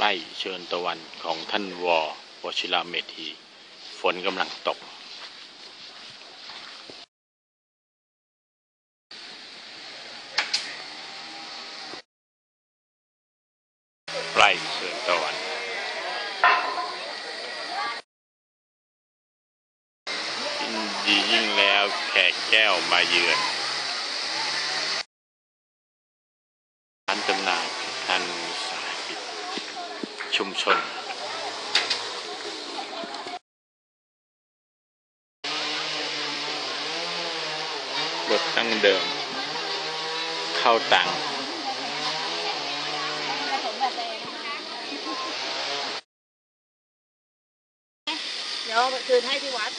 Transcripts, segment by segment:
ไร่เชิญตะวันของท่านวอวชิระเมธี ฝนกำลังตก ไร่เชิญตะวัน ยิ่งดียิ่งแล้วแขกแก้วมาเยือน ร้านจำหน่ายทันสาหกิจ ชุมชน รถตั้งเดิม เข้าตังเดี๋ยวคืนให้ที่วัด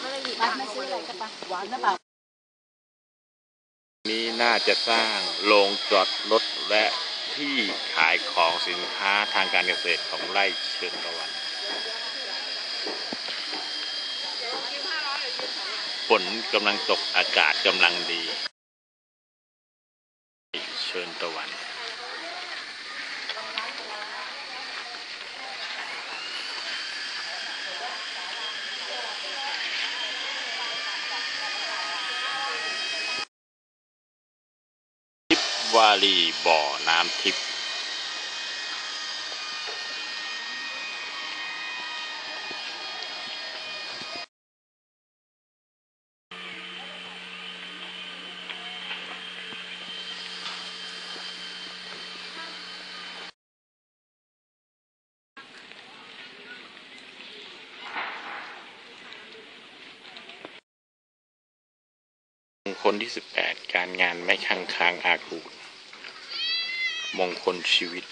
ไม่ได้หยิบไปไม่ซื้ออะไรกันปะหวานหรือเปล่านี้น่าจะสร้างโรงจอดรถและ ที่ขายของสินค้าทางการเกษตรของไร่เชิญตะวันฝนกำลังตกอากาศกำลังดี เชิญตะวัน วารีบ่อน้ำทิพย์มงคลที่สิบแปดการงานไม่ค้างค้างอากูล มงคลชีวิต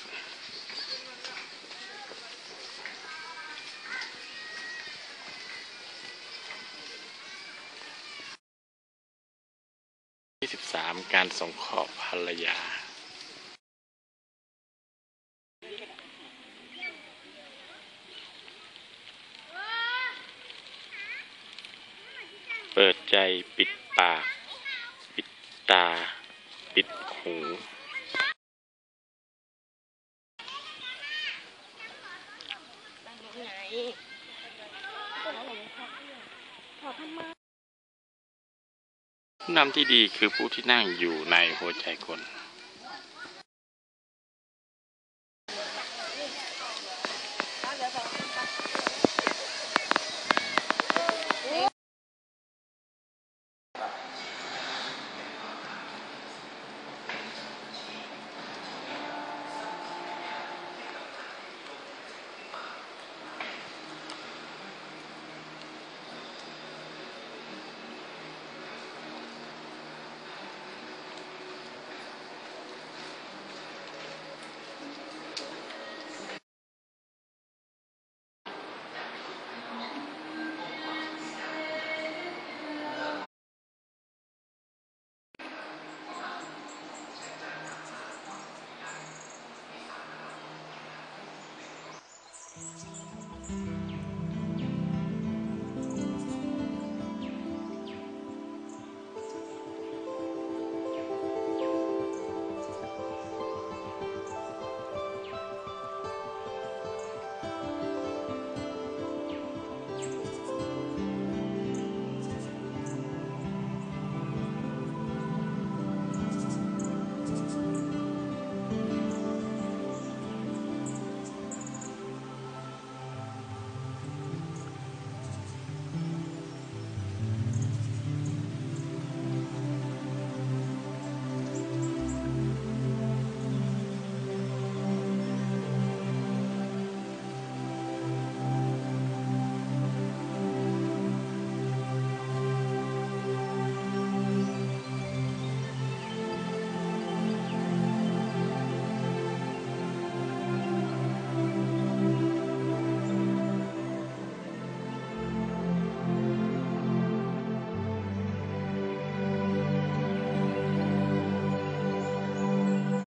ที่สิบสามการสงเคราะห์ภรรยาเปิดใจปิดปาก ปิดตา ปิดหู นำที่ดีคือผู้ที่นั่งอยู่ในหัวใจคนเดี๋ยว